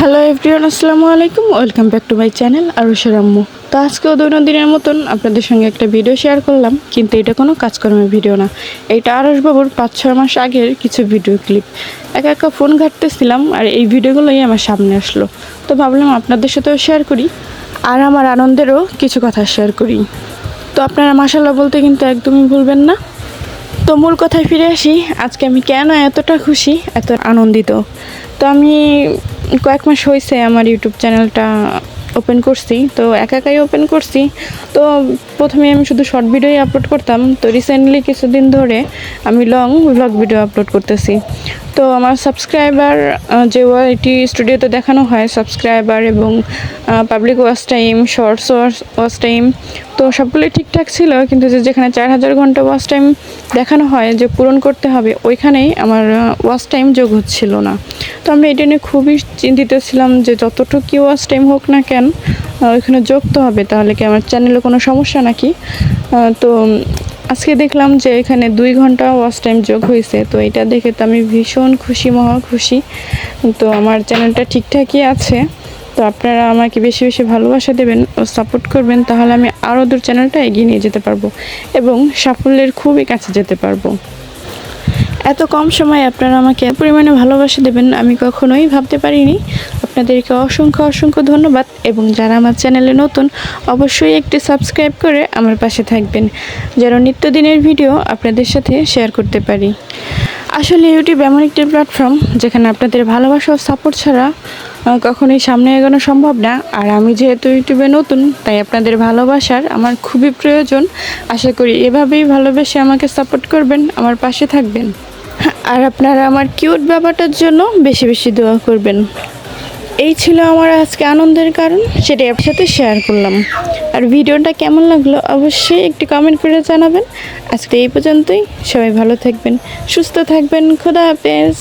Hello everyone আসসালামু আলাইকুম। Welcome back to my channel আরুষের আম্মু তো আজকেও দৈনন্দিনের মতন আপনাদের সঙ্গে একটা ভিডিও শেয়ার করলাম, কিন্তু এটা কোনো কাজকর্মের ভিডিও না। এটা আরশ বাবুর পাঁচ ছয় মাস আগের কিছু ভিডিও ক্লিপ একা একা ফোন ঘাটতেছিলাম আর এই ভিডিওগুলোই আমার সামনে আসলো। তো ভাবলাম আপনাদের সাথেও শেয়ার করি, আর আমার আনন্দেরও কিছু কথা শেয়ার করি। তো আপনারা মাসাল্লাহ বলতে কিন্তু একদমই ভুলবেন না। তো মূল কথায় ফিরে আসি, আজকে আমি কেন এতটা খুশি, এত আনন্দিত? তো আমি কয়েক মাস হয়েছে আমার ইউটিউব চ্যানেলটা ওপেন করছি, তো একা একাই ওপেন করছি। তো প্রথমে আমি শুধু শর্ট ভিডিওই আপলোড করতাম, তো রিসেন্টলি কিছুদিন ধরে আমি লং ব্লগ ভিডিও আপলোড করতেছি। তো আমার সাবস্ক্রাইবার যে ওয়াইটি স্টুডিওতে দেখানো হয় সাবস্ক্রাইবার এবং public watch time shorts watch time তো সবগুলোই ঠিকঠাক ছিল, কিন্তু যে যেখানে চার হাজার ঘণ্টা ওয়াচ টাইম দেখানো হয়, যে পূরণ করতে হবে, ওইখানেই আমার ওয়াচ টাইম যোগ হচ্ছিল না। তো আমি এটা নিয়ে খুবই চিন্তিত ছিলাম যে যতটুকু ওয়াচ টাইম হোক না কেন ওইখানে যোগ তো হবে, তাহলে কি আমার চ্যানেলে কোনো সমস্যা নাকি? তো আজকে দেখলাম যে এখানে দুই ঘণ্টা ওয়াচ টাইম যোগ হয়েছে তো এটা দেখে তো আমি ভীষণ খুশি, মহা খুশি। তো আমার চ্যানেলটা ঠিকঠাকই আছে, তো আপনারা আমাকে বেশি বেশি ভালোবাসা দেবেন ও সাপোর্ট করবেন, তাহলে আমি আরও দূর চ্যানেলটা এগিয়ে নিয়ে যেতে পারব এবং সাফল্যের খুবই কাছে যেতে পারব। এত কম সময়ে আপনারা আমাকে পরিমাণে ভালোবাসা দেবেন, আমি কখনোই ভাবতে পারিনি। আপনাদেরকে অসংখ্য অসংখ্য ধন্যবাদ এবং যারা আমার চ্যানেলে নতুন, অবশ্যই একটি সাবস্ক্রাইব করে আমার পাশে থাকবেন, যেন নিত্যদিনের ভিডিও আপনাদের সাথে শেয়ার করতে পারি। আসলে ইউটিউব এমন একটি প্ল্যাটফর্ম যেখানে আপনাদের ভালোবাসা ও সাপোর্ট ছাড়া কখনোই সামনে এগোনো সম্ভব না। আর আমি যেহেতু ইউটিউবে নতুন, তাই আপনাদের ভালোবাসার আমার খুবই প্রয়োজন। আশা করি এভাবেই ভালোবেসে আমাকে সাপোর্ট করবেন, আমার পাশে থাকবেন। আর আপনারা আমার কিউট ব্যাপারটার জন্য বেশি বেশি দোয়া করবেন। এই ছিল আমার আজকে আনন্দের কারণ সেটা আপনার সাথে শেয়ার করলাম। আর ভিডিওটা কেমন লাগল অবশ্যই একটি কমেন্ট করে জানাবেন। আজকে এই পর্যন্তই, সবাই ভালো থাকবেন, সুস্থ থাকবেন, খোদা হাফেজ।